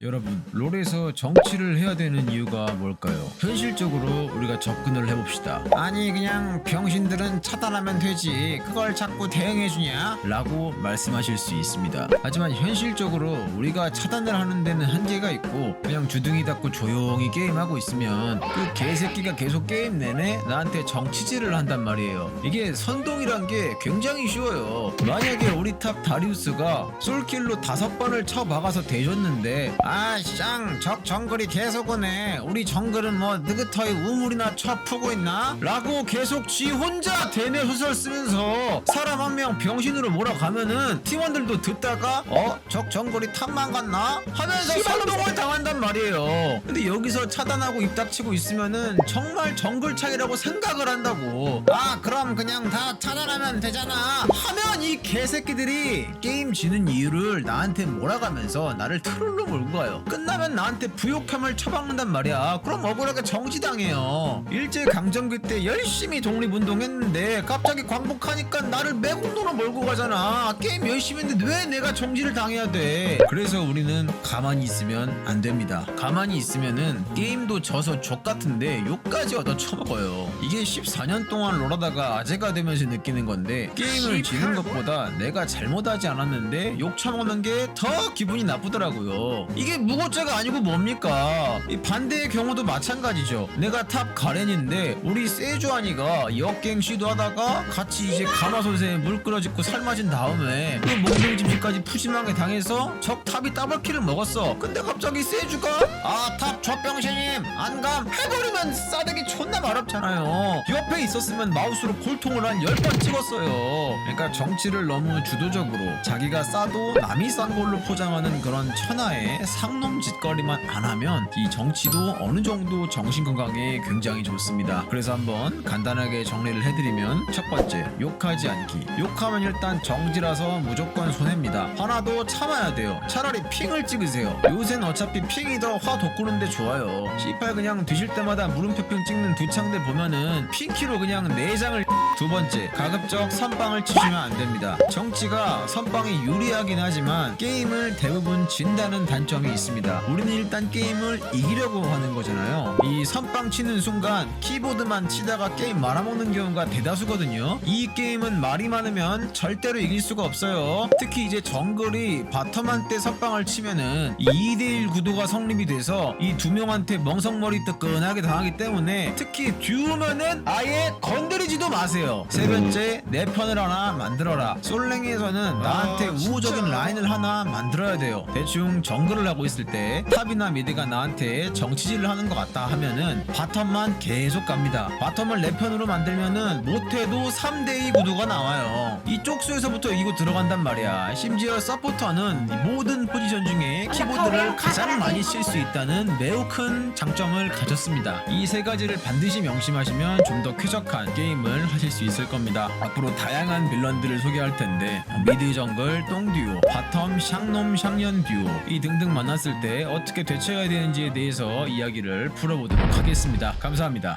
여러분, 롤에서 정치를 해야 되는 이유가 뭘까요? 현실적으로 우리가 접근을 해봅시다. 아니, 그냥 병신들은 차단하면 되지. 그걸 자꾸 대응해주냐? 라고 말씀하실 수 있습니다. 하지만 현실적으로 우리가 차단을 하는 데는 한계가 있고, 그냥 주둥이 닫고 조용히 게임하고 있으면 그 개새끼가 계속 게임 내내 나한테 정치질을 한단 말이에요. 이게 선동이란 게 굉장히 쉬워요. 만약에 우리 탑 다리우스가 솔킬로 다섯 번을 쳐박아서 대줬는데 아쌍 적 정글이 계속 오네 우리 정글은 뭐 느긋하게 우물이나 쳐 푸고 있나? 라고 계속 지 혼자 대내 소설 쓰면서 사람 한 명 병신으로 몰아가면은 팀원들도 듣다가 어? 적 정글이 탑만 갔나? 하면서 선동을 당한단 말이에요 근데 여기서 차단하고 입 닥치고 있으면은 정말 정글 차이라고 생각을 한다고 아 그럼 그냥 다 차단하면 되잖아 하면 이 개새끼들이 게임 지는 이유를 나한테 몰아가면서 나를 트롤로 몰고 가요. 끝나면 나한테 부욕함을 처박는단 말이야. 그럼 억울하게 정지당해요. 일제 강점기 때 열심히 독립운동했는데 갑자기 광복하니까 나를 매국노로 몰고 가잖아. 게임 열심히 했는데 왜 내가 정지를 당해야 돼? 그래서 우리는 가만히 있으면 안 됩니다. 가만히 있으면은 게임도 져서 족같은데 욕까지 얻어 처먹어요. 이게 14년 동안 롤하다가 아재가 되면서 느끼는 건데 게임을 지는 것보다 내가 잘못하지 않았는데 욕 처먹는 게 더 기분이 나쁘더라고요. 이게 무고죄가 아니고 뭡니까? 이 반대의 경우도 마찬가지죠. 내가 탑 가렌인데 우리 세주안이가 역갱 시도하다가 같이 이제 가마솥에 물 끓여짓고 삶아진 다음에 그 몽둥짐식까지 푸짐하게 당해서 적 탑이 더블킬을 먹었어. 근데 갑자기 세주가 아탑 저병신님 안감 해버리면 싸대기 존나 마렵잖아요. 옆에 있었으면 마우스로 골통을 한 10번 찍었어요. 그러니까 정치를 너무 주도적으로 자기가 싸도 남이 싼 걸로 포장하는 그런 천하의 상놈 짓거리만 안 하면 이 정치도 어느 정도 정신 건강에 굉장히 좋습니다. 그래서 한번 간단하게 정리를 해드리면 첫 번째 욕하지 않기. 욕하면 일단 정지라서 무조건 손해입니다. 하나도 참아야 돼요. 차라리 핑을 찍으세요. 요새는 어차피 핑이 더 화 돋구는데 좋아요. C8 그냥 뒤질 때마다 물음표핑 찍는 두 창들 보면은 핑키로 그냥 네 내장을 두 번째 가급적 선빵을 치시면 안 됩니다. 정치가 선빵이 유리하긴 하지만 게임을 대부분 진다는 단점이 있습니다. 우리는 일단 게임을 이기려고 하는 거잖아요. 이 선빵 치는 순간 키보드만 치다가 게임 말아먹는 경우가 대다수거든요. 이 게임은 말이 많으면 절대로 이길 수가 없어요. 특히 이제 정글이 바텀한테 선빵을 치면은 2대1 구도가 성립이 돼서 이 두 명한테 멍석머리 뜨끈하게 당하기 때문에 특히 듀오면은 아예 건드리지도 마세요. 세 번째 내 편을 하나 만들어라. 솔랭에서는 나한테 아. 우호적인 라인을 하나 만들어야 돼요. 대충 정글을 하고 있을 때 탑이나 미드가 나한테 정치질을 하는 것 같다 하면은 바텀만 계속 갑니다. 바텀을 내 편으로 만들면은 못해도 3대2 구도가 나와요. 이 쪽 수에서부터 이기고 들어간단 말이야. 심지어 서포터는 이 모든 포지션 중에 키보드를 가장 많이 쓸 수 있다는 매우 큰 장점을 가졌습니다. 이 세 가지를 반드시 명심하시면 좀 더 쾌적한 게임을 하실 수 있을 겁니다. 앞으로 다양한 빌런들을 소개할 텐데 미드 정글 똥듀오 바텀 샹놈 샹년 듀오 이 등등 만났을 때 어떻게 대처해야 되는지에 대해서 이야기를 풀어보도록 하겠습니다. 감사합니다